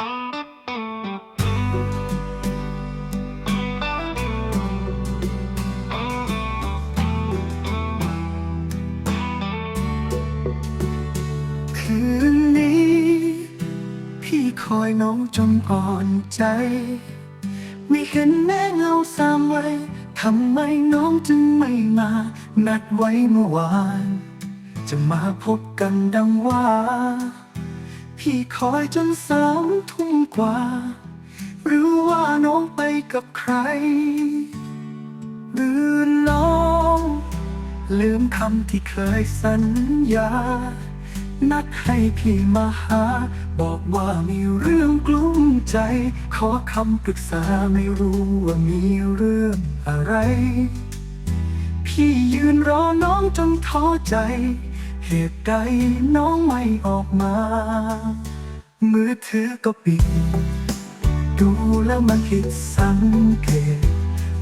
คืนนี้ พี่คอยน้องจนอ่อนใจ ไม่เห็นแม่เงาสามไว้ทำไมน้องจึงไม่มา นัดไว้เมื่อวาน จะมาพบกันดังว่า พี่คอยจนสามทุ่มกว่า หรือว่าน้องไปกับใคร หรือน้อง ลืมคำที่เคยสัญญา นัดให้พี่มาหา บอกว่ามีเรื่องกลุ้มใจ ขอคำปรึกษาไม่รู้ว่ามีเรื่องอะไร พี่ยืนรอน้องจนท้อใจ เหตุใดน้องไม่ออกมา มือถือก็ปิด ดูแล้วมันผิดสังเกต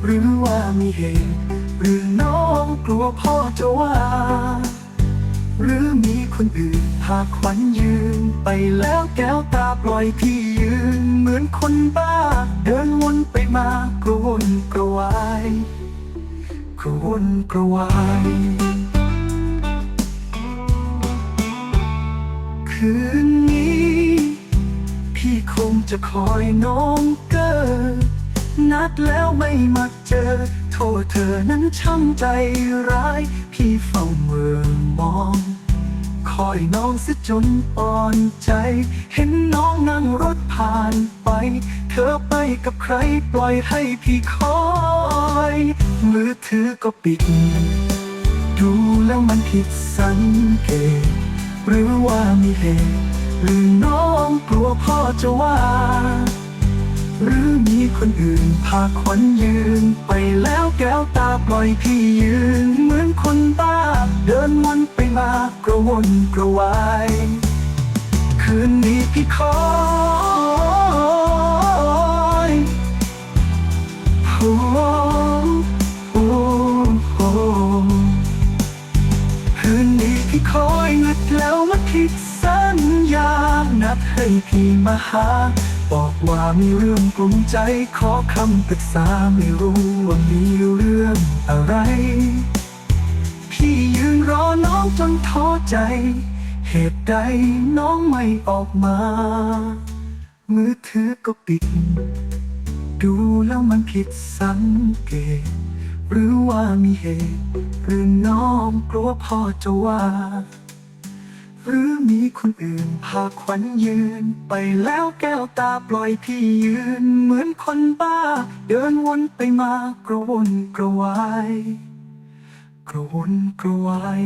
หรือว่ามีเหตุ หรือน้องกลัวพ่อจะว่า หรือมีคนอื่นพาขวัญยืน ไปแล้วแก้วตาปล่อยพี่ยืน เหมือนคนบ้า เดินวนไปมากระวนกระวายกระวนกระวาย คืนนี้ พี่คงจะคอยน้องเกิดนัดแล้วไม่มาเจอ โทษเธอนั้นช่างใจร้าย พี่เฝ้าเมืองมอง คอยน้องสิจนอ่อนใจ เห็นน้องนั่งรถผ่านไป เธอไปกับใครปล่อยให้พี่คอยมือถือก็ปิด ดูแล้วมันผิดสังเกต หรือว่ามีเหตุหรือน้องกลัวพ่อจะว่า หรือมีคนอื่นพาขวัญยืน ไปแล้วแก้วตาปล่อยพี่ยืน เหมือนคนบ้า เดินวนไปมากระวนกระวาย คืนนี้พี่คอยโนนี้พี่คอยนัดแล้วมาผิดสัญญา นัดให้พี่มาหา บอกว่ามีเรื่องกลุ้มใจขอคำปรึกษาไม่รู้ว่ามีเรื่องอะไร พี่ยืนรอน้องจนท้อใจ เหตุใดน้องไม่ออกมา มือถือก็ปิด ดูแล้วมันผิดสังเกต หรือว่ามีเหตุ หรือน้องกลัวพ่อจะว่า หรือมีคนอื่นพาขวัญยืน ไปแล้วแก้วตาปล่อยพี่ยืน เหมือนคนบ้า เดินวนไปมากระวนกระวาย กระวนกระวาย